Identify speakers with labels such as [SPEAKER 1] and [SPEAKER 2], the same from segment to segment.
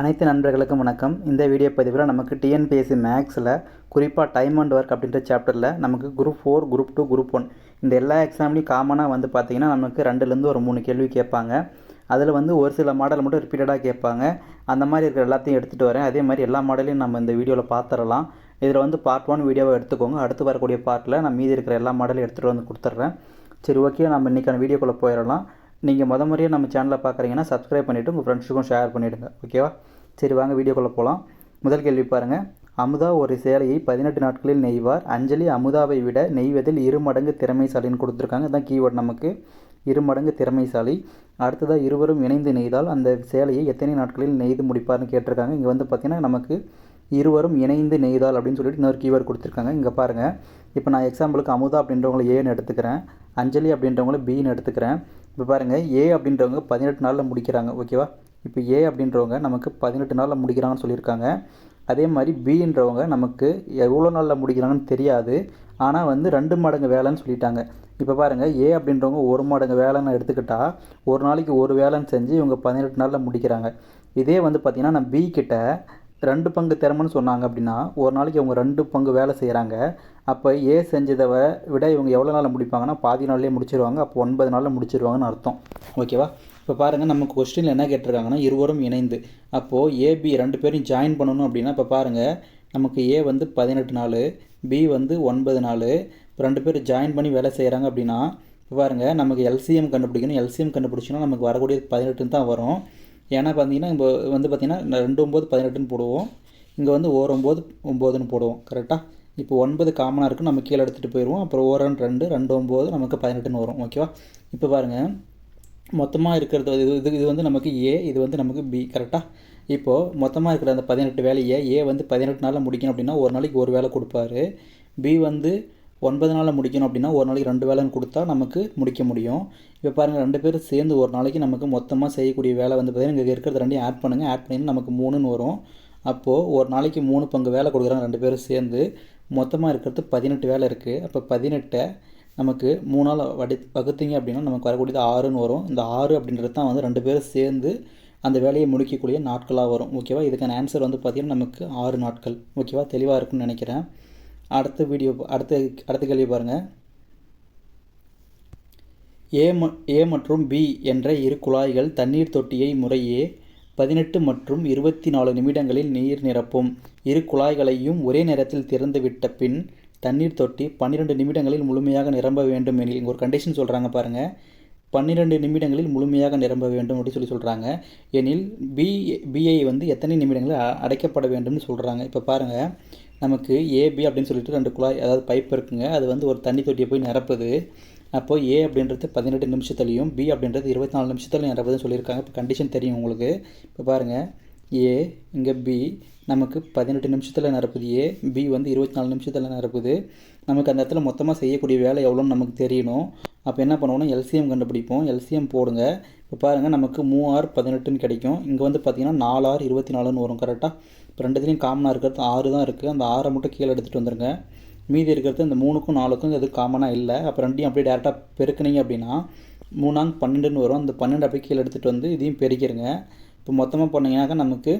[SPEAKER 1] அனைத்து நண்பர்களுக்கும் வணக்கம். இந்த வீடியோ பதிவில் நமக்கு டிஎன்பிஎஸ்சி மேக்ஸில் குறிப்பாக டைம் அண்ட் ஒர்க் அப்படின்ற சாப்டரில் நமக்கு group four group two group one இந்த எல்லா எக்ஸாம்லேயும் காமனாக வந்து பார்த்திங்கன்னா நமக்கு ரெண்டுலேருந்து ஒரு மூணு கேள்வி கேட்பாங்க. அதில் வந்து ஒரு சில மாடல் மட்டும் ரிப்பீட்டடாக கேட்பாங்க. அந்த மாதிரி இருக்கிற எல்லாத்தையும் எடுத்துகிட்டு வரேன். அதே மாதிரி எல்லா மாடலையும் நம்ம இந்த வீடியோவில் பார்த்துடலாம் இதில் வந்து பார்ட் ஒன் வீடியோவை எடுத்துக்கோங்க. அடுத்து வரக்கூடிய பார்ட்டில் நான் மீதி இருக்கிற எல்லா மாடலையும் எடுத்துகிட்டு வந்து கொடுத்துட்றேன் சரி ஓகே நம்ம இன்றைக்கான வீடியோக்குள்ளே போயிடலாம். நீங்கள் முத முறையாக நம்ம சேனலை பார்க்குறீங்கன்னா சப்ஸ்கிரைப் பண்ணிவிட்டு உங்கள் ஃப்ரெண்ட்ஸுக்கும் ஷேர் பண்ணிவிடுங்க ஓகேவா சரி வாங்க வீடியோக்குள்ளே போகலாம் முதல் கேள்வி பாருங்கள் அமுதா ஒரு சேலையை பதினெட்டு நாட்களில் நெய்வார். அஞ்சலி அமுதாவை விட நெய்வதில் இரு மடங்கு திறமைசாலின்னு கொடுத்துருக்காங்க. இதுதான் கீவேர்ட் நமக்கு. இரு மடங்கு திறமைசாலி. அடுத்ததாக இருவரும் இணைந்து நெய்தால் அந்த சேலையை எத்தனை நாட்களில் நெய்து முடிப்பார்னு கேட்டிருக்காங்க. இங்கே வந்து பார்த்திங்கன்னா நமக்கு இருவரும் இணைந்து நெய்தால் அப்படின்னு சொல்லிட்டு இன்னொரு கீவேர்டு கொடுத்துருக்காங்க. இங்கே பாருங்கள் இப்போ நான் எக்ஸாம்பிளுக்கு அமுதா அப்படின்றவங்களை ஏன்னு எடுத்துக்கிறேன். அஞ்சலி அப்படின்றவங்கள பின்னு எடுத்துக்கிறேன். இப்போ பாருங்கள் ஏ அப்படின்றவங்க பதினெட்டு நாளில் முடிக்கிறாங்க ஓகேவா இப்போ ஏ அப்படின்றவங்க நமக்கு பதினெட்டு நாளில் முடிக்கிறாங்கன்னு சொல்லியிருக்காங்க. அதே மாதிரி பின்றவங்க நமக்கு எவ்வளோ நாளில் முடிக்கிறாங்கன்னு தெரியாது. ஆனால் வந்து ரெண்டு மடங்கு வேலைன்னு சொல்லிட்டாங்க. இப்போ பாருங்கள் ஏ அப்படின்றவங்க ஒரு மடங்கு வேலைன்னு எடுத்துக்கிட்டால் ஒரு நாளைக்கு ஒரு வேலைன்னு செஞ்சு இவங்க பதினெட்டு நாளில் முடிக்கிறாங்க. இதே வந்து பார்த்திங்கன்னா நான் பி கிட்ட ரெண்டு பங்கு திறமைன்னு சொன்னாங்க அப்படின்னா ஒரு நாளைக்கு அவங்க ரெண்டு பங்கு வேலை செய்கிறாங்க அப்போ ஏ செஞ்சதை விட இவங்க எவ்வளோ நாளில் முடிப்பாங்கன்னா பாதி நாள்லேயே முடிச்சிருவாங்க. அப்போ ஒன்பது நாளில் முடிச்சிருவாங்கன்னு அர்த்தம். ஓகேவா இப்போ பாருங்கள் நம்ம கொஸ்டினில் என்ன கேட்டிருக்காங்கன்னா இருவரும் இணைந்து. அப்போது ஏபி ரெண்டு பேரும் ஜாயின் பண்ணணும் அப்படின்னா இப்போ பாருங்கள் நமக்கு ஏ வந்து பதினெட்டு நாள் பி வந்து ஒன்பது நாள். இப்போ ரெண்டு பேர் ஜாயின் பண்ணி வேலை செய்கிறாங்க அப்படின்னா இப்போ பாருங்கள் நமக்கு எல்சிஎம் கண்டுபிடிக்கணும். எல்சிஎம் கண்டுபிடிச்சோன்னா நமக்கு வரக்கூடிய பதினெட்டுன்னு தான் வரும். ஏன்னா பார்த்தீங்கன்னா இப்போ வந்து பார்த்திங்கன்னா ரெண்டு ஒம்பது பதினெட்டுன்னு போடுவோம். இங்கே வந்து ஓர் ஒம்பது ஒம்போதுன்னு போடுவோம். கரெக்டாக இப்போ ஒன்பது காமனாக இருக்குது நம்ம கீழே எடுத்துகிட்டு போயிடுவோம். அப்புறம் ஓரன் ரெண்டு ரெண்டு ஒம்பது நமக்கு பதினெட்டுன்னு வரும். ஓகேவா இப்போ பாருங்கள் மொத்தமாக இருக்கிறது இது இது இது வந்து நமக்கு ஏ இது வந்து நமக்கு பி கரெக்டாக இப்போது மொத்தமாக இருக்கிற அந்த பதினெட்டு வேலையை ஏ வந்து பதினெட்டு நாளில் முடிக்கணும் அப்படின்னா ஒரு நாளைக்கு ஒரு வேலை கொடுப்பாரு. பி வந்து ஒன்பது நாளில் முடிக்கணும் அப்படின்னா ஒரு நாளைக்கு ரெண்டு வேலைன்னு கொடுத்தா நமக்கு முடிக்க முடியும். இப்போ பாருங்கள் ரெண்டு பேரும் சேர்ந்து ஒரு நாளைக்கு நமக்கு மொத்தமாக செய்யக்கூடிய வேலை வந்து பார்த்திங்கன்னா இங்கே இருக்கிறது ரெண்டையும் ஆட் பண்ணுங்கள் ஆட் பண்ணி நமக்கு மூணுன்னு வரும். அப்போது ஒரு நாளைக்கு மூணு பங்கு வேலை கொடுக்குறாங்க ரெண்டு பேரும் சேர்ந்து. மொத்தமாக இருக்கிறது பதினெட்டு வேலை இருக்குது அப்போ பதினெட்டை நமக்கு மூணால் வடி வகுத்தீங்க அப்படின்னா நமக்கு வரக்கூடியது ஆறுன்னு வரும். இந்த ஆறு அப்படின்றது தான் வந்து ரெண்டு பேரும் சேர்ந்து அந்த வேலையை முடிக்கக்கூடிய நாட்களாக வரும். ஓகேவா? இதுக்கான ஆன்சர் வந்து பார்த்திங்கன்னா நமக்கு ஆறு நாட்கள். ஓகேவா? தெளிவாக இருக்குன்னு நினைக்கிறேன். அடுத்த வீடியோ அடுத்த அடுத்த கேள்வி பாருங்கள் ஏ ம ஏ மற்றும் பி என்ற இரு குழாய்கள் தண்ணீர் தொட்டியை முறையே பதினெட்டு மற்றும் இருபத்தி நாலு நிமிடங்களில் நீர் நிரப்பும். இரு குழாய்களையும் ஒரே நேரத்தில் திறந்துவிட்ட பின் தண்ணீர் தொட்டி பன்னிரெண்டு நிமிடங்களில் முழுமையாக நிரம்ப வேண்டும் எனில் இங்கே ஒரு கண்டிஷன் சொல்கிறாங்க பாருங்கள் பன்னிரெண்டு நிமிடங்களில் முழுமையாக நிரம்ப வேண்டும் அப்படின்னு சொல்லி சொல்கிறாங்க எனில் பி பிஐ வந்து எத்தனை நிமிடங்களில் அடைக்கப்பட வேண்டும்னு சொல்கிறாங்க இப்போ பாருங்கள் நமக்கு ஏபி அப்படின்னு சொல்லிட்டு ரெண்டு குழாய் அதாவது பைப் இருக்குங்க. அது வந்து ஒரு தண்ணி தொட்டியை போய் நிரப்புது. அப்போது ஏ அப்படின்றது பதினெட்டு நிமிஷத்துலையும் பி அப்படின்றது இருபத்தி நாலு நிமிஷத்துலையும் நிரப்புதுன்னு சொல்லியிருக்காங்க. இப்போ கண்டிஷன் தெரியும் உங்களுக்கு. இப்போ பாருங்கள் ஏ இங்கே பி நமக்கு பதினெட்டு நிமிஷத்தில் நிரப்புது. ஏ பி வந்து இருபத்தி நாலு நிமிஷத்தில் நிரப்புது. நமக்கு அந்த இடத்துல மொத்தமாக செய்யக்கூடிய வேலை எவ்வளோன்னு நமக்கு தெரியணும். அப்போ என்ன பண்ணுவோம்னா எல்சிஎம் கண்டுபிடிப்போம். எல்சிஎம் போடுங்க. இப்போ பாருங்கள் நமக்கு மூஆர் பதினெட்டுன்னு கிடைக்கும். இங்கே வந்து பார்த்திங்கன்னா நாலு ஆர் இருபத்தி நாலுன்னு வரும். கரெக்டாக இப்போ ரெண்டுத்துலேயும் காமனாக இருக்கிறது. ஆறு தான் இருக்குது அந்த ஆறை மட்டும் கீழே எடுத்துகிட்டு வந்துருங்க. மீதி இருக்கிறது இந்த மூணுக்கும் நாலுக்கும் எது காமனாக இல்லை. அப்போ ரெண்டையும் அப்படியே டேரெக்டாக பெருக்குனீங்க அப்படின்னா மூணாங்க பன்னெண்டுன்னு வரும். அந்த பன்னெண்டு அப்படியே கீழே எடுத்துகிட்டு வந்து இதையும் பெருக்கிடுங்க இப்போ மொத்தமாக பண்ணிங்கனாக்கா நமக்கு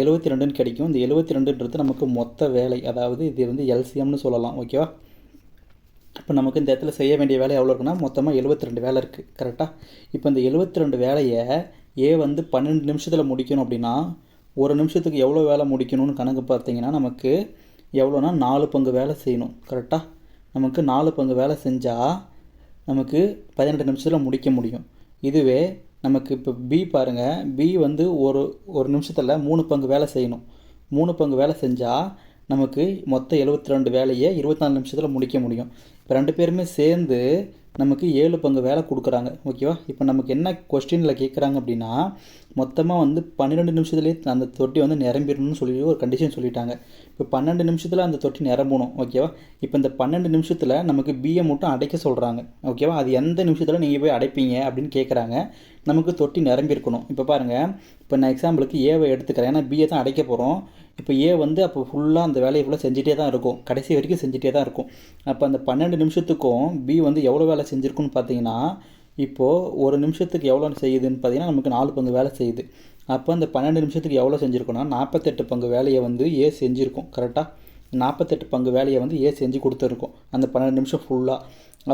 [SPEAKER 1] எழுபத்தி ரெண்டுன்னு கிடைக்கும். இந்த எழுபத்தி ரெண்டுன்றது நமக்கு மொத்த வேலை. அதாவது இது வந்து எல்சிஎம்னு சொல்லலாம். ஓகேவா இப்போ நமக்கு இந்த இடத்துல செய்ய வேண்டிய வேலை எவ்வளோ இருக்குன்னா மொத்தமாக எழுபத்தி ரெண்டு வேலை இருக்குது கரெக்டாக இப்போ இந்த எழுபத்தி ரெண்டு வேலையை ஏ வந்து பன்னெண்டு நிமிஷத்தில் முடிக்கணும் அப்படின்னா ஒரு நிமிஷத்துக்கு எவ்வளோ வேலை முடிக்கணும்னு கணக்கு பார்த்தீங்கன்னா நமக்கு எவ்வளோனா நாலு பங்கு வேலை செய்யணும் கரெக்டாக நமக்கு நாலு பங்கு வேலை செஞ்சால் நமக்கு பதினெட்டு நிமிஷத்தில் முடிக்க முடியும். இதுவே நமக்கு இப்போ பி பாருங்கள் பி வந்து ஒரு ஒரு நிமிஷத்தில் மூணு பங்கு வேலை செய்யணும். மூணு பங்கு வேலை செஞ்சால் நமக்கு மொத்தம் எழுபத்தி ரெண்டு வேலையை இருபத்தி நாலு நிமிஷத்தில் முடிக்க முடியும். இப்போ ரெண்டு பேருமே சேர்ந்து நமக்கு ஏழு பங்கு வேலை கொடுக்குறாங்க. ஓகேவா? இப்போ நமக்கு என்ன கொஸ்டினில் கேட்குறாங்க அப்படின்னா மொத்தமாக வந்து பன்னிரெண்டு நிமிஷத்துலேயே அந்த தொட்டி வந்து நிரம்பிடணும்னு சொல்லி ஒரு கண்டிஷன் சொல்லிட்டாங்க. இப்போ பன்னெண்டு நிமிஷத்தில் அந்த தொட்டி நிரம்பணும். ஓகேவா? இப்போ இந்த பன்னெண்டு நிமிஷத்தில் நமக்கு பிஏ மட்டும் அடைக்க சொல்கிறாங்க ஓகேவா? அது எந்த நிமிஷத்தில் நீங்கள் போய் அடைப்பீங்க அப்படின்னு கேட்குறாங்க நமக்கு தொட்டி நிரம்பியிருக்கணும். இப்போ பாருங்கள் இப்போ நான் எக்ஸாம்பிளுக்கு ஏவை எடுத்துக்கிறேன். ஏன்னா பிஏ தான் அடைக்க போகிறோம் இப்போ ஏ வந்து அப்போ ஃபுல்லாக அந்த வேலையை ஃபுல்லாக செஞ்சுட்டே தான் இருக்கும். கடைசி வரைக்கும் செஞ்சுட்டே தான் இருக்கும். அப்போ அந்த பன்னெண்டு நிமிஷத்துக்கும் பி வந்து எவ்வளோ வேலை செஞ்சுருக்குன்னு பார்த்தீங்கன்னா இப்போது ஒரு நிமிஷத்துக்கு எவ்வளோ செய்யுதுன்னு பார்த்தீங்கன்னா நமக்கு நாலு பங்கு வேலை செய்யுது. அப்போ அந்த பன்னெண்டு நிமிஷத்துக்கு எவ்வளோ செஞ்சுருக்கோன்னா நாற்பத்தெட்டு பங்கு வேலையை வந்து ஏ செஞ்சுருக்கோம். கரெக்டாக நாற்பத்தெட்டு பங்கு வேலையை வந்து ஏ செஞ்சு கொடுத்துருக்கோம். அந்த பன்னெண்டு நிமிஷம் ஃபுல்லாக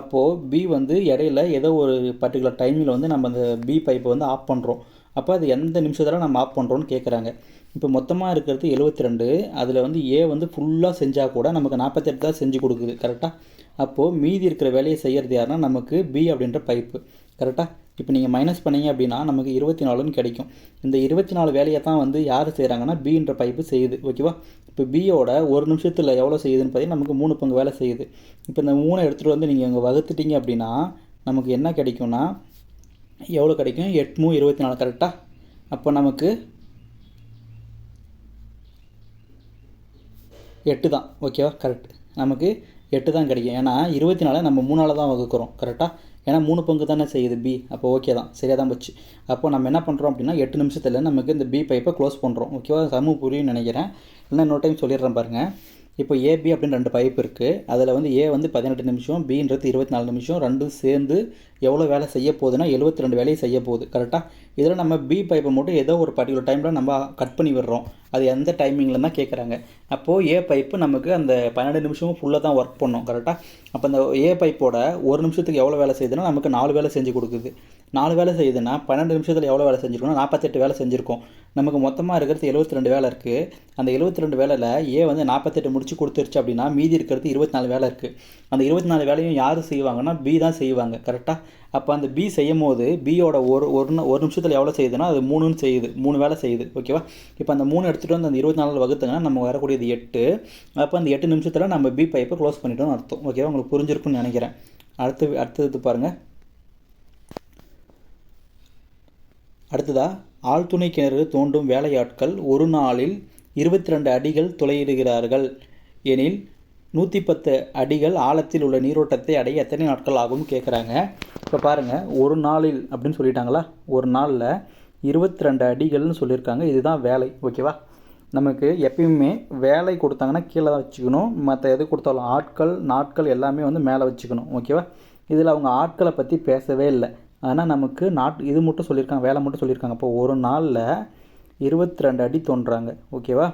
[SPEAKER 1] அப்போது பி வந்து இடையில ஏதோ ஒரு பர்டிகுலர் டைமில் வந்து நம்ம அந்த பி பைப்பை வந்து ஆஃப் பண்ணுறோம் அப்போ அது எந்த நிமிஷத்தில் நம்ம ஆஃப் பண்ணுறோன்னு கேட்குறாங்க இப்போ மொத்தமாக இருக்கிறது எழுபத்தி ரெண்டு அதில் வந்து ஏ வந்து ஃபுல்லாக செஞ்சால் கூட நமக்கு நாற்பத்தெட்டு தான் செஞ்சு கொடுக்குது கரெக்டாக அப்போது மீதி இருக்கிற வேலையை செய்கிறது யாருன்னா நமக்கு பி அப்படின்ற பைப்பு கரெக்டாக இப்போ நீங்கள் மைனஸ் பண்ணீங்க அப்படின்னா நமக்கு இருபத்தி நாலுன்னு கிடைக்கும். இந்த இருபத்தி நாலு வேலையை தான் வந்து யார் செய்கிறாங்கன்னா பின்ற பைப்பு செய்யுது ஓகேவா இப்போ பியோட ஒரு நிமிஷத்தில் எவ்வளோ செய்யுதுன்னு பார்த்தீங்கன்னா நமக்கு மூணு பங்கு வேலை செய்யுது. இப்போ இந்த மூணை எடுத்துகிட்டு வந்து நீங்கள் இங்கே வகுத்துட்டீங்க அப்படின்னா நமக்கு என்ன கிடைக்கும்னா எவ்வளோ கிடைக்கும்? எட்மூ இருபத்தி நாலு கரெக்டாக அப்போ நமக்கு எட்டு தான். ஓகேவா கரெக்ட் நமக்கு எட்டு தான் கிடைக்கும். ஏன்னா இருபத்தி நாலு நம்ம மூணால் தான் வகுக்கிறோம். கரெக்டாக ஏன்னா மூணு பங்கு தானே செய்யுது பி அப்போ ஓகே தான். சரியாக தான் போச்சு. அப்போ நம்ம என்ன பண்ணுறோம் அப்படின்னா எட்டு நிமிஷத்தில் நமக்கு இந்த பி பைப்பை க்ளோஸ் பண்ணுறோம் ஓகேவா சமூக புரியும்னு நினைக்கிறேன். இல்லைன்னா இன்னொரு டைம் சொல்லிடுறேன் பாருங்கள் இப்போ ஏபி அப்படின்னு ரெண்டு பைப் இருக்குது அதில் வந்து ஏ வந்து பதினெட்டு நிமிஷம் பின்றது இருபத்தி நாலு நிமிஷம் ரெண்டும் சேர்ந்து எவ்வளோ வேலை செய்ய போகுதுன்னா எழுபத்தி ரெண்டு வேலையை செய்ய போகுது. கரெக்டாக இதில் நம்ம பி பைப்பை மட்டும் ஏதோ ஒரு பர்டிகுலர் டைமில் நம்ம கட் பண்ணி விடுறோம். அது எந்த டைமிங்கில் தான் கேட்குறாங்க அப்போது ஏ பைப்பு நமக்கு அந்த பன்னெண்டு நிமிஷமும் ஃபுல்லாக தான் ஒர்க் பண்ணோம். கரெக்டாக அப்போ அந்த ஏ பைப்போட ஒரு நிமிஷத்துக்கு எவ்வளோ வேலை செய்யுதுன்னா நமக்கு நாலு வேலை செஞ்சு கொடுக்குது. நாலு வேலை செய்யுதுன்னா பன்னெண்டு நிமிஷத்தில் எவ்வளோ வேலை செஞ்சுருக்கோம்னா நாற்பத்தெட்டு வேலை செஞ்சுருக்கோம். நமக்கு மொத்தமாக இருக்கிறது எழுபத்தி ரெண்டு வேலை இருக்குது அந்த எழுபத்தி ரெண்டு வேலையில் ஏ வந்து நாற்பத்தெட்டு முடிச்சு கொடுத்துருச்சு அப்படின்னா மீதி இருக்கிறது இருபத்தி நாலு வேலை இருக்குது அந்த இருபத்தி நாலு வேலையும் யார் செய்வாங்கன்னா பி தான் செய்வாங்க. கரெக்டாக அப்போ அந்த பி செய்யும் போது பியோட ஒரு ஒரு ஒரு நிமிஷத்தில் எவ்வளோ செய்யுதுன்னா அது மூணுன்னு செய்யுது. மூணு வேலை செய்யுது. ஓகேவா இப்போ அந்த மூணு எடுத்துகிட்டு வந்து அந்த இருபத்தி நாலு வகுத்துங்கன்னா நம்ம வரக்கூடியது எட்டு. அப்போ அந்த எட்டு நிமிஷத்தில் நம்ம பி பைப்பை க்ளோஸ் பண்ணிட்டோம்னு அர்த்தம். ஓகேவா உங்களுக்கு புரிஞ்சிருக்கும்னு நினைக்கிறேன். அடுத்து அடுத்தது பாருங்கள் அடுத்ததாக ஆழ்துணை கிணறு தோண்டும் வேலையாட்கள் ஒரு நாளில் இருபத்தி ரெண்டு அடிகள் துளையிடுகிறார்கள். எனில் நூற்றி பத்து அடிகள் ஆழத்தில் உள்ள நீரோட்டத்தை அடைய எத்தனை நாட்கள் ஆகும்னு கேட்குறாங்க இப்போ பாருங்கள் ஒரு நாளில் அப்படின்னு சொல்லிட்டாங்களா? ஒரு நாளில் இருபத்தி ரெண்டு அடிகள்னு சொல்லியிருக்காங்க. இதுதான் வேலை ஓகேவா? நமக்கு எப்பயுமே வேலை கொடுத்தாங்கன்னா கீழே தான் வச்சுக்கணும். மற்ற எது கொடுத்தாலும் ஆட்கள் நாட்கள் எல்லாமே வந்து மேலே வச்சுக்கணும் ஓகேவா? இதில் அவங்க ஆட்களை பற்றி பேசவே இல்லை. ஆனால் நமக்கு நாட் இது மட்டும் சொல்லியிருக்காங்க வேலை மட்டும் சொல்லியிருக்காங்க. இப்போ ஒரு நாளில் இருபத்தி ரெண்டு அடி தோன்றாங்க ஓகேவா?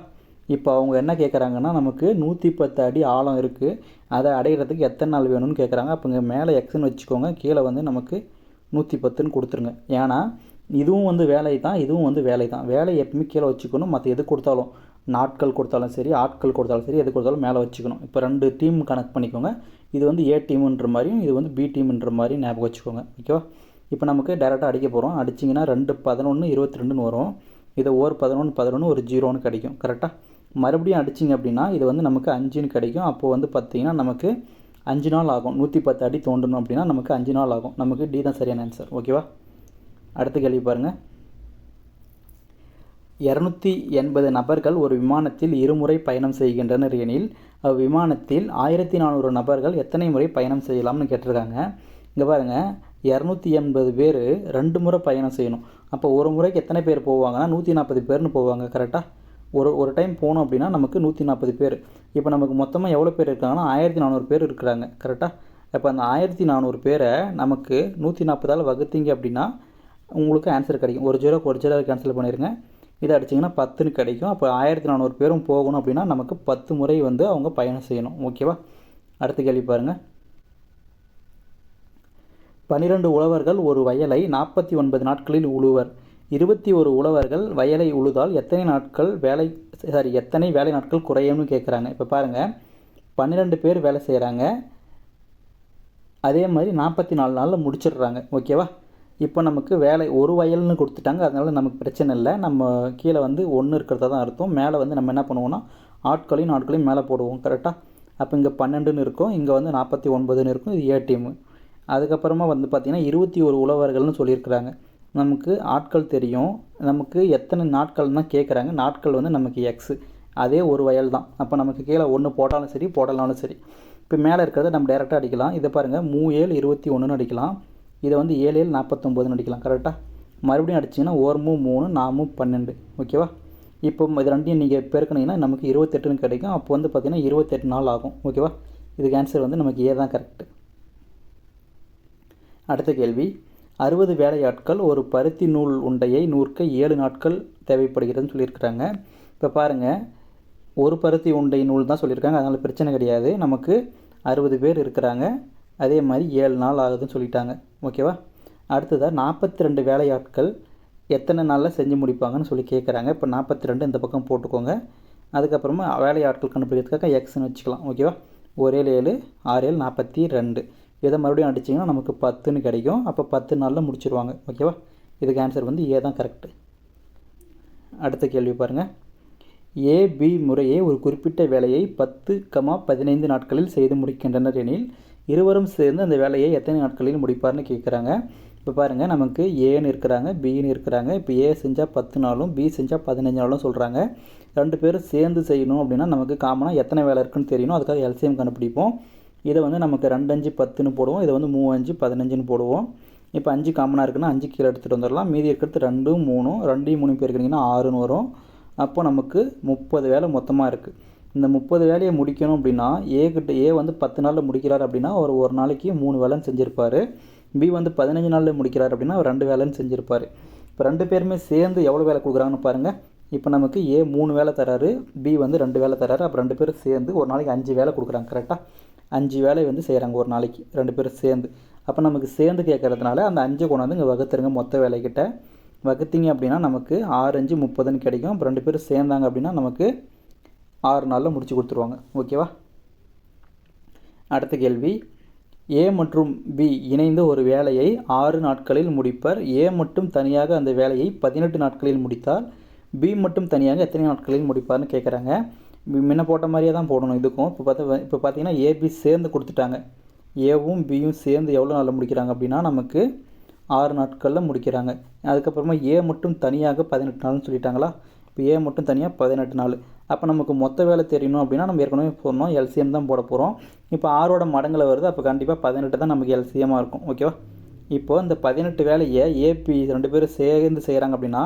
[SPEAKER 1] இப்போ அவங்க என்ன கேட்குறாங்கன்னா நமக்கு நூற்றி பத்து அடி ஆழம் இருக்குது அதை அடையிறதுக்கு எத்தனை நாள் வேணும்னு கேட்குறாங்க அப்போ இங்கே மேலே எக்ஸ்ன்னு வச்சுக்கோங்க. கீழே வந்து நமக்கு நூற்றி பத்துன்னு கொடுத்துருங்க. ஏன்னா இதுவும் வந்து வேலை தான் இதுவும் வந்து வேலை தான் வேலை எப்பவுமே கீழே வச்சுக்கணும். மற்ற எது கொடுத்தாலும் நாட்கள் கொடுத்தாலும் சரி ஆட்கள் கொடுத்தாலும் சரி எது கொடுத்தாலும் மேலே வச்சுக்கணும். இப்போ ரெண்டு டீம் கனெக்ட் பண்ணிக்கோங்க. இது வந்து ஏ டீமுன்ற மாதிரியும் இது வந்து பி டீம்ன்ற மாதிரியும் ஞாபகம் வச்சுக்கோங்க. ஓகேவா இப்போ நமக்கு டேரெக்டாக அடிக்க போகிறோம் அடிச்சிங்கன்னா ரெண்டு பதினொன்று இருபத்தி ரெண்டுன்னு வரும். இதை ஓர் பதினொன்று பதினொன்று ஒரு ஜீரோன்னு கிடைக்கும். கரெக்டாக மறுபடியும் அடிச்சிங்க அப்படின்னா இது வந்து நமக்கு அஞ்சுன்னு கிடைக்கும். அப்போது வந்து பார்த்தீங்கன்னா நமக்கு அஞ்சு நாள் ஆகும். நூற்றி பத்து அடி தோண்டணும் அப்படின்னா நமக்கு அஞ்சு நாள் ஆகும். நமக்கு டி தான் சரியான ஆன்சர் ஓகேவா அடுத்த கேள்வி பாருங்கள் இரநூத்தி எண்பது நபர்கள் ஒரு விமானத்தில் இருமுறை பயணம் செய்கின்றனர் எனில் அவ்விமானத்தில் ஆயிரத்தி நானூறு நபர்கள் எத்தனை முறை பயணம் செய்யலாம்னு கேட்டிருக்காங்க. இங்கே பாருங்கள் இரநூத்தி எண்பது பேர் ரெண்டு முறை பயணம் செய்யணும். அப்போ ஒரு முறைக்கு எத்தனை பேர் போவாங்கன்னா நூற்றி நாற்பது பேர்னு போவாங்க கரெக்டாக ஒரு ஒரு டைம் போனோம் அப்படின்னா நமக்கு நூற்றி நாற்பது பேர். இப்போ நமக்கு மொத்தமாக எவ்வளோ பேர் இருக்காங்கன்னா ஆயிரத்தி நானூறு பேர் இருக்கிறாங்க. கரெக்டாக இப்போ அந்த ஆயிரத்தி நானூறு பேரை நமக்கு நூற்றி நாற்பதால் வகுத்தீங்க அப்படின்னா உங்களுக்கு ஆன்சர் கிடைக்கும். ஒரு ஜீரோக்கு ஒரு ஜீரோ கேன்சல் பண்ணிடுங்க இதை அடிச்சிங்கன்னா பத்துன்னு கிடைக்கும். அப்போ ஆயிரத்தி நானூறு பேரும் போகணும் அப்படின்னா நமக்கு பத்து முறை வந்து அவங்க பயணம் செய்யணும். ஓகேவா அடுத்த கேள்வி பாருங்கள் பன்னிரெண்டு உழவர்கள் ஒரு வயலை நாற்பத்தி ஒன்பது நாட்களில் உழுவர். இருபத்தி ஒரு உழவர்கள் வயலை உழுதால் எத்தனை நாட்கள் வேலை சாரி எத்தனை வேலை நாட்கள் குறையும்னு கேட்குறாங்க இப்போ பாருங்கள் பன்னிரெண்டு பேர் வேலை செய்கிறாங்க அதே மாதிரி நாற்பத்தி நாலு நாளில் முடிச்சிடுறாங்க. ஓகேவா? இப்போ நமக்கு வேலை ஒரு வயல்னு கொடுத்துட்டாங்க. அதனால் நமக்கு பிரச்சனை இல்லை. நம்ம கீழே வந்து ஒன்று இருக்கிறதா தான் அர்த்தம். மேலே வந்து நம்ம என்ன பண்ணுவோம்னா ஆட்களையும் நாட்களையும் மேலே போடுவோம். கரெக்டாக அப்போ இங்கே பன்னெண்டுன்னு இருக்கும். இங்கே வந்து நாற்பத்தி ஒன்பதுன்னு இருக்கும். இது ஏ அதுக்கப்புறமா வந்து பார்த்திங்கன்னா இருபத்தி ஒரு உழவர்கள்னு சொல்லியிருக்கிறாங்க. நமக்கு ஆட்கள் தெரியும். நமக்கு எத்தனை நாட்கள் தான் கேட்குறாங்க நாட்கள் வந்து நமக்கு எக்ஸு அதே ஒரு வயல் தான். அப்போ நமக்கு கீழே ஒன்று போட்டாலும் சரி போடலாலும் சரி. இப்போ மேலே இருக்கிறத நம்ம டேரெக்டாக அடிக்கலாம். இதை பாருங்கள் மூ ஏழு இருபத்தி ஒன்றுன்னு அடிக்கலாம். இதை வந்து ஏழு ஏழு நாற்பத்தொம்போதுன்னு அடிக்கலாம் கரெக்டாக மறுபடியும் அடிச்சிங்கன்னா ஓரமு மூணு நாமும் பன்னெண்டு. ஓகேவா இப்போ இது ரெண்டையும் நீங்கள் பெருக்கினீங்கன்னா நமக்கு இருபத்தெட்டுன்னு கிடைக்கும். அப்போ வந்து பார்த்திங்கன்னா இருபத்தெட்டு நாள் ஆகும். ஓகேவா இதுக்கு ஆன்சர் வந்து நமக்கு ஏ தான் கரெக்டு அடுத்த கேள்வி. அறுபது வேலையாட்கள் ஒரு பருத்தி நூல் உண்டையை நூற்க ஏழு நாட்கள் தேவைப்படுகிறதுன்னு சொல்லியிருக்கிறாங்க. இப்போ பாருங்கள் ஒரு பருத்தி உண்டை நூல் தான் சொல்லியிருக்காங்க. அதனால் பிரச்சனை கிடையாது. நமக்கு அறுபது பேர் இருக்கிறாங்க. அதே மாதிரி ஏழு நாள் ஆகுதுன்னு சொல்லிட்டாங்க. ஓகேவா? அடுத்ததாக நாற்பத்தி ரெண்டு வேலையாட்கள் எத்தனை நாளில் செஞ்சு முடிப்பாங்கன்னு சொல்லி கேட்குறாங்க இப்போ நாற்பத்தி ரெண்டு இந்த பக்கம் போட்டுக்கோங்க. அதுக்கப்புறமா வேலையாட்கள் கண்டுபிடிக்கிறதுக்காக எக்ஸ்ன்னு வச்சுக்கலாம். ஓகேவா? ஒரு ஏழு ஏழு ஆறு ஏழு நாற்பத்தி ரெண்டு. இதை மறுபடியும் அடிச்சிங்கன்னா நமக்கு பத்துன்னு கிடைக்கும். அப்போ பத்து நாளில் முடிச்சிருவாங்க. ஓகேவா இதுக்கு ஆன்சர் வந்து ஏ தான் கரெக்டு அடுத்த கேள்வி பாருங்கள் ஏபி முறையே ஒரு குறிப்பிட்ட வேலையை பத்து கமா பதினைந்து நாட்களில் செய்து முடிக்கின்றனர் எனில் இருவரும் சேர்ந்து அந்த வேலையை எத்தனை நாட்களில் முடிப்பார்னு கேட்குறாங்க இப்போ பாருங்கள் நமக்கு ஏன்னு இருக்கிறாங்க பின்னு இருக்கிறாங்க. இப்போ ஏ செஞ்சால் பத்து நாளும் பி செஞ்சால் பதினஞ்சு நாளும் சொல்கிறாங்க ரெண்டு பேரும் சேர்ந்து செய்யணும் அப்படின்னா நமக்கு காமனாக எத்தனை வேலை இருக்குன்னு தெரியணும். அதுக்காக எல்சிஎம் கண்டுபிடிப்போம். இதை வந்து நமக்கு ரெண்டு அஞ்சு பத்துன்னு போடுவோம். இதை வந்து மூணு அஞ்சு பதினஞ்சுன்னு போடுவோம். இப்போ அஞ்சு காமனாக இருக்குன்னா அஞ்சு கீழே எடுத்துகிட்டு வந்துடலாம். மீதி இருக்கிறது ரெண்டும் மூணும் ரெண்டையும் மூணு பேர் இருக்கிறீங்கன்னா ஆறுன்னு வரும். அப்போ நமக்கு முப்பது வேலை மொத்தமாக இருக்குது இந்த முப்பது வேலையை முடிக்கணும் அப்படின்னா ஏ கிட்ட ஏ வந்து பத்து நாளில் முடிக்கிறார் அப்படின்னா அவர் ஒரு நாளைக்கு மூணு வேலைன்னு செஞ்சுருப்பார். பி வந்து பதினஞ்சு நாளில் முடிக்கிறார் அப்படின்னா அவர் ரெண்டு வேலைன்னு செஞ்சுருப்பார். இப்போ ரெண்டு பேருமே சேர்ந்து எவ்வளோ வேலை கொடுக்குறாங்கன்னு பாருங்கள் இப்போ நமக்கு ஏ மூணு வேலை தராரு பி வந்து ரெண்டு வேலை தராரு அப்போ ரெண்டு பேரும் சேர்ந்து ஒரு நாளைக்கு அஞ்சு வேலை கொடுக்குறாங்க கரெக்டாக அஞ்சு வேலை வந்து செய்கிறாங்க ஒரு நாளைக்கு ரெண்டு பேரும் சேர்ந்து. அப்போ நமக்கு சேர்ந்து கேட்குறதுனால அந்த அஞ்சு கொண்டாந்து இங்கே வகுத்துருங்க மொத்த வேலைக்கிட்ட வகுத்தீங்க அப்படின்னா நமக்கு ஆறு அஞ்சு முப்பதுன்னு கிடைக்கும். இப்போ ரெண்டு பேரும் சேர்ந்தாங்க அப்படின்னா நமக்கு ஆறு நாளில் முடிச்சு கொடுத்துருவாங்க. ஓகேவா அடுத்த கேள்வி. ஏ மற்றும் பி இணைந்து ஒரு வேலையை ஆறு நாட்களில் முடிப்பர். ஏ மட்டும் தனியாக அந்த வேலையை பதினெட்டு நாட்களில் முடித்தால் பி மட்டும் தனியாக எத்தனை நாட்களில் முடிப்பார்னு கேட்குறாங்க முன்ன போட்ட மாதிரியே தான் போடணும் இதுக்கும். இப்போ பார்த்தா இப்போ பார்த்தீங்கன்னா ஏபி சேர்ந்து கொடுத்துட்டாங்க. ஏவும் பியும் சேர்ந்து எவ்வளோ நாளில் முடிக்கிறாங்க அப்படின்னா நமக்கு ஆறு நாட்களில் முடிக்கிறாங்க. அதுக்கப்புறமா ஏ மட்டும் தனியாக பதினெட்டு நாள்னு சொல்லிட்டாங்களா? இப்போ ஏ மட்டும் தனியாக பதினெட்டு நாள். அப்போ நமக்கு மொத்த வேலை தெரியணும் அப்படின்னா நம்ம ஏற்கனவே போடணும். எல்சிஎம் தான் போட போகிறோம் இப்போ ஆறோட மடங்கில் வருது. அப்போ கண்டிப்பாக பதினெட்டு தான் நமக்கு எல்சிஎமாக இருக்கும். ஓகேவா இப்போது இந்த பதினெட்டு வேலையை ஏபி ரெண்டு பேரும் சேர்ந்து செய்கிறாங்க அப்படின்னா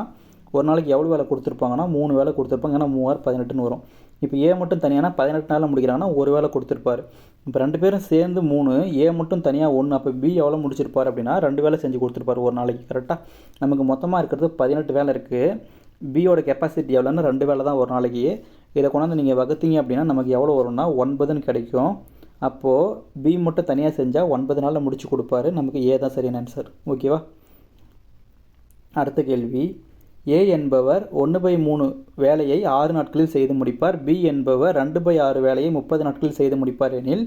[SPEAKER 1] ஒரு நாளைக்கு எவ்வளோ வேலை கொடுத்துருப்பாங்கன்னா மூணு வேலை கொடுத்துருப்பாங்க. ஏன்னா மூவாயிரம் பதினெட்டுன்னு வரும். இப்போ ஏ மட்டும் தனியானா பதினெட்டு நாளில் முடிக்கிறாங்கன்னா ஒரு வேலை கொடுத்துருப்பாரு. இப்போ ரெண்டு பேரும் சேர்ந்து மூணு ஏ மட்டும் தனியாக ஒன்று அப்போ பி எவ்வளோ முடிச்சிருப்பார் அப்படின்னா ரெண்டு வேலை செஞ்சு கொடுத்துருப்பார் ஒரு நாளைக்கு. கரெக்டாக நமக்கு மொத்தமாக இருக்கிறது பதினெட்டு வேலை இருக்குது பியோட கெப்பாசிட்டி எவ்வளோன்னு ரெண்டு வேலை தான் ஒரு நாளைக்கு. இதை கொண்டாந்து நீங்கள் வகுத்தீங்க அப்படின்னா நமக்கு எவ்வளோ வரும்னா ஒன்பதுன்னு கிடைக்கும். அப்போது பி மட்டும் தனியாக செஞ்சால் ஒன்பது நாளில் முடிச்சு கொடுப்பாரு. நமக்கு ஏ தான் சரியான ஆன்சர் ஓகேவா அடுத்த கேள்வி. ஏ என்பவர் ஒன்று பை மூணு வேலையை ஆறு நாட்களில் செய்து முடிப்பார். பி என்பவர் ரெண்டு பை ஆறு வேலையை முப்பது நாட்களில் செய்து முடிப்பார் எனில்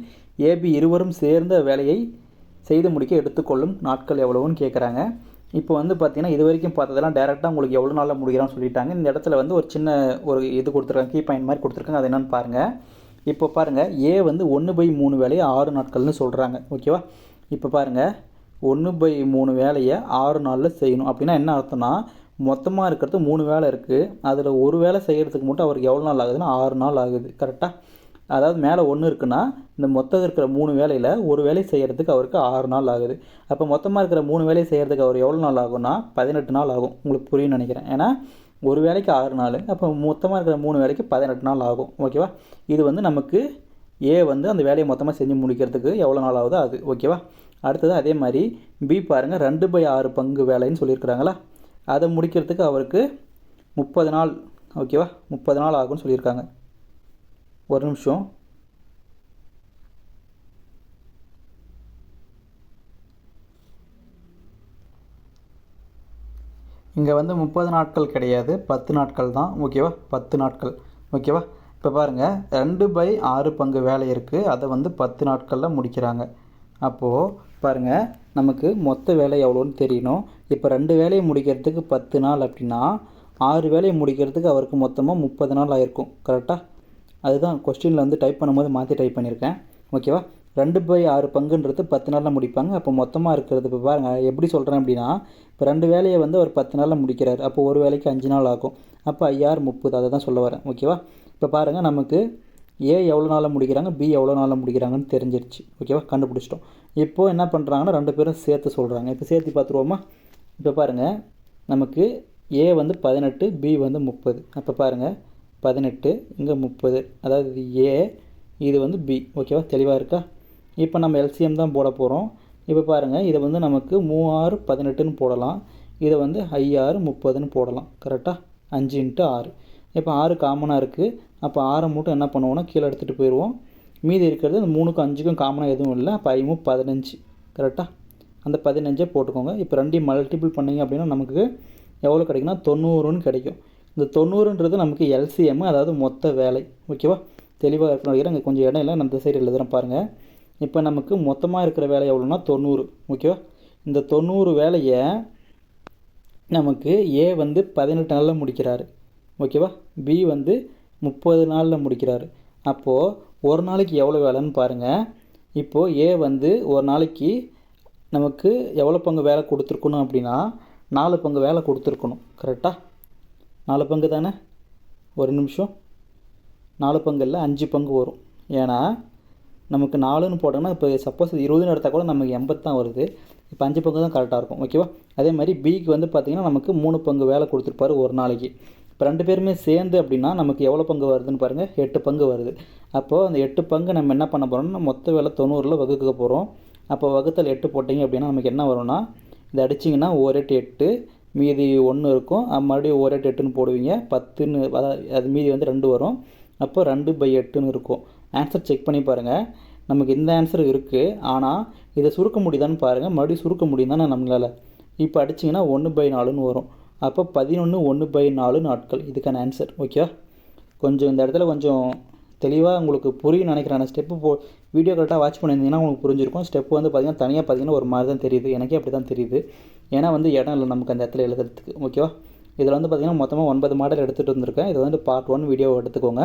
[SPEAKER 1] ஏபி இருவரும் சேர்ந்த வேலையை செய்து முடிக்க எடுத்துக்கொள்ளும் நாட்கள் எவ்வளவுன்னு கேட்குறாங்க இப்போ வந்து பார்த்தீங்கன்னா இது வரைக்கும் பார்த்ததெல்லாம் டேரெக்டாக உங்களுக்கு எவ்வளோ நாளில் முடிக்கிறான்னு சொல்லிட்டாங்க. இந்த இடத்துல வந்து ஒரு சின்ன ஒரு இது கொடுத்துருக்காங்க கீ பாயிண்ட் மாதிரி கொடுத்துருக்காங்க. அது என்னென்னு பாருங்கள் இப்போ பாருங்கள் ஏ வந்து ஒன்று பை மூணு வேலையை ஆறு நாட்கள்னு சொல்கிறாங்க ஓகேவா? இப்போ பாருங்கள் ஒன்று பை மூணு வேலையை ஆறு நாளில் செய்யணும். அப்படின்னா என்ன அர்த்தம்னா மொத்தமாக இருக்கிறது மூணு வேலை இருக்குது அதில் ஒரு வேலை செய்கிறதுக்கு மட்டும் அவருக்கு எவ்வளோ நாள் ஆகுதுன்னா ஆறு நாள் ஆகுது. கரெக்டாக அதாவது மேலே ஒன்று இருக்குன்னா இந்த மொத்தம் இருக்கிற மூணு வேலையில் ஒரு வேலை செய்கிறதுக்கு அவருக்கு ஆறு நாள் ஆகுது. அப்போ மொத்தமாக இருக்கிற மூணு வேலையை செய்கிறதுக்கு அவர் எவ்வளோ நாள் ஆகும்னா பதினெட்டு நாள் ஆகும். உங்களுக்கு புரியும்னு நினைக்கிறேன். ஏன்னா ஒரு வேலைக்கு ஆறு நாள் அப்போ மொத்தமாக இருக்கிற மூணு வேலைக்கு பதினெட்டு நாள் ஆகும். ஓகேவா இது வந்து நமக்கு ஏ வந்து அந்த வேலையை மொத்தமாக செஞ்சு முடிக்கிறதுக்கு எவ்வளோ நாள் ஆகுதோ அது. ஓகேவா அடுத்தது அதே மாதிரி பி பாருங்கள் ரெண்டு பை ஆறு பங்கு வேலைன்னு சொல்லியிருக்கிறாங்களா? அதை முடிக்கிறதுக்கு அவருக்கு முப்பது நாள் ஓகேவா முப்பது நாள் ஆகும்னு சொல்லியிருக்காங்க. ஒரு நிமிஷம். இங்கே வந்து முப்பது நாட்கள் கிடையாது. பத்து நாட்கள் தான். ஓகேவா பத்து நாட்கள். ஓகேவா இப்போ பாருங்கள் ரெண்டு பை ஆறு பங்கு வேலை இருக்குது அதை வந்து பத்து நாட்களில் முடிக்கிறாங்க. அப்போது பாருங்கள் நமக்கு மொத்த வேலை எவ்வளோன்னு தெரியணும். இப்போ ரெண்டு வேலையை முடிக்கிறதுக்கு பத்து நாள் அப்படின்னா ஆறு வேலையை முடிக்கிறதுக்கு அவருக்கு மொத்தமாக முப்பது நாள் ஆயிருக்கும். கரெக்டாக அதுதான் கொஸ்டினில் வந்து டைப் பண்ணும்போது மாற்றி டைப் பண்ணியிருக்கேன். ஓகேவா ரெண்டு பை ஆறு பங்குன்றது பத்து நாளில் முடிப்பாங்க. அப்போ மொத்தமாக இருக்கிறது இப்போ பாருங்கள் எப்படி சொல்கிறேன் அப்படின்னா இப்போ ரெண்டு வேலையை வந்து ஒரு பத்து நாளில் முடிக்கிறார். அப்போ ஒரு வேலைக்கு அஞ்சு நாள் ஆகும். அப்போ ஐயாறு முப்பது அதை தான் சொல்ல வரேன். ஓகேவா இப்போ பாருங்கள் நமக்கு ஏ எவ்வளோ நாளில் முடிக்கிறாங்க பி எவ்வளோ நாளில் முடிக்கிறாங்கன்னு தெரிஞ்சிருச்சு. ஓகேவா கண்டுபிடிச்சிட்டோம். இப்போது என்ன பண்ணுறாங்கன்னா ரெண்டு பேரும் சேர்த்து சொல்கிறாங்க இப்போ சேர்த்து பார்த்துருவோமா? இப்போ பாருங்கள் நமக்கு ஏ வந்து பதினெட்டு பி வந்து முப்பது. அப்போ பாருங்கள் பதினெட்டு இங்கே முப்பது. அதாவது இது ஏ இது வந்து பி ஓகேவா தெளிவாக இருக்கா? இப்போ நம்ம எல்சிஎம் தான் போட போகிறோம் இப்போ பாருங்கள் இதை வந்து நமக்கு மூவாறு பதினெட்டுன்னு போடலாம். இதை வந்து ஐயாறு முப்பதுன்னு போடலாம். கரெக்டாக அஞ்சு இன்ட்டு ஆறு. இப்போ ஆறு காமனாக இருக்குது அப்போ ஆறை மட்டும் என்ன பண்ணுவோம்னா கீழே எடுத்துகிட்டு போயிடுவோம். மீதி இருக்கிறது இந்த மூணுக்கும் அஞ்சுக்கும் காமனாக எதுவும் இல்லை. அப்போ ஐமு பதினஞ்சு. கரெக்டாக அந்த பதினஞ்சே போட்டுக்கோங்க. இப்போ ரெண்டையும் மல்டிபிள் பண்ணிங்க அப்படின்னா நமக்கு எவ்வளோ கிடைக்குன்னா தொண்ணூறுன்னு கிடைக்கும். இந்த தொண்ணூறுன்றது நமக்கு எல்சிஎம் அதாவது மொத்த வேலை. ஓகேவா தெளிவாக இருக்கணும் நினைக்கிறேன் இங்கே கொஞ்சம் இடம் இல்லை. அந்த சைடு எழுதுகிறேன் பாருங்கள் இப்போ நமக்கு மொத்தமாக இருக்கிற வேலை எவ்வளோன்னா தொண்ணூறு. ஓகேவா இந்த தொண்ணூறு வேலையை நமக்கு ஏ வந்து பதினெட்டு நாளில் முடிக்கிறாரு. ஓகேவா? பி வந்து முப்பது நாளில் முடிக்கிறாரு. அப்போது ஒரு நாளைக்கு எவ்வளோ வேலைன்னு பாருங்கள் இப்போது ஏ வந்து ஒரு நாளைக்கு நமக்கு எவ்வளோ பங்கு வேலை கொடுத்துருக்கணும் அப்படின்னா நாலு பங்கு வேலை கொடுத்துருக்கணும். கரெக்டாக நாலு பங்கு தானே? ஒரு நிமிஷம். நாலு பங்கு இல்லை அஞ்சு பங்கு வரும். ஏன்னா நமக்கு நாலுன்னு போட்டோம்னா இப்போ சப்போஸ் இருபதுன்னு எடுத்தால் கூட நமக்கு எண்பது தான் வருது. இப்போ அஞ்சு பங்கு தான் கரெக்டாக இருக்கும். ஓகேவா? அதே மாதிரி பிக்கு வந்து பார்த்திங்கன்னா நமக்கு மூணு பங்கு வேலை கொடுத்துருப்பாரு ஒரு நாளைக்கு. இப்போ ரெண்டு பேருமே சேர்ந்து அப்படின்னா நமக்கு எவ்வளோ பங்கு வருதுன்னு பாருங்கள் எட்டு பங்கு வருது. அப்போது அந்த எட்டு பங்கு நம்ம என்ன பண்ண போகிறோம்னா மொத்த வேலை தொண்ணூறில் வகுக்க போகிறோம் அப்போ வகுத்தல் எட்டு போட்டிங்க அப்படின்னா நமக்கு என்ன வரும்னா இதை அடிச்சிங்கன்னா ஒரு எட்டு எட்டு மீதி ஒன்று இருக்கும். மறுபடியும் ஒரு எட்டு எட்டுன்னு போடுவீங்க. பத்துன்னு அதாவது அது மீதி வந்து ரெண்டு வரும். அப்போ ரெண்டு பை எட்டுன்னு இருக்கும். ஆன்சர் செக் பண்ணி பாருங்கள் நமக்கு இந்த ஆன்சர் இருக்குது ஆனால் இதை சுருக்க முடியுதான்னு பாருங்கள் மறுபடியும் சுருக்க முடியும் தானே நம்மளால். இப்போ அடிச்சிங்கன்னா ஒன்று பை நாலுன்னு வரும். அப்போ பதினொன்று ஒன்று பை நாலு நாட்கள். இதுக்கான ஆன்சர் ஓகேவா கொஞ்சம் இந்த இடத்துல கொஞ்சம் தெளிவாக உங்களுக்கு புரியும் நினைக்கிறேன். ஸ்டெப்பு போ வீடியோ கரெக்டாக வாட்ச் பண்ணியிருந்தீங்கன்னா உங்களுக்கு புரிஞ்சிருக்கும். ஸ்டெப் வந்து பார்த்திங்கன்னா தனியாக பார்த்தீங்கன்னா ஒரு மாதிரி தான் தெரியுது. எனக்கே அப்படி தான் தெரியுது. ஏன்னா வந்து இடம் இல்லை நமக்கு அந்த இடத்துல எழுதுறதுக்கு ஓகேவா இதில் வந்து பார்த்திங்கன்னா மொத்தமாக ஒன்பது மாடல் எடுத்துகிட்டு வந்திருக்கேன். இது வந்து பார்ட் ஒன் வீடியோ எடுத்துக்கோங்க.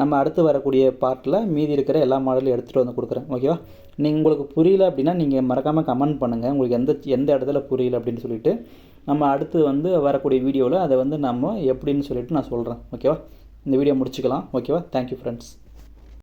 [SPEAKER 1] நம்ம அடுத்து வரக்கூடிய பார்ட்டில் மீதி இருக்கிற எல்லா மாடலும் எடுத்துகிட்டு வந்து கொடுக்குறேன் ஓகேவா நீங்கள் உங்களுக்கு புரியல அப்படின்னா நீங்கள் மறக்காமல் கமெண்ட் பண்ணுங்கள் உங்களுக்கு எந்த எந்த இடத்துல புரியல அப்படின்னு சொல்லிட்டு. நம்ம அடுத்து வந்து வரக்கூடிய வீடியோவில் அதை வந்து நம்ம எப்படின்னு சொல்லிட்டு நான் சொல்கிறேன் ஓகேவா? இந்த வீடியோ முடிச்சுக்கலாம். ஓகேவா? Thank you friends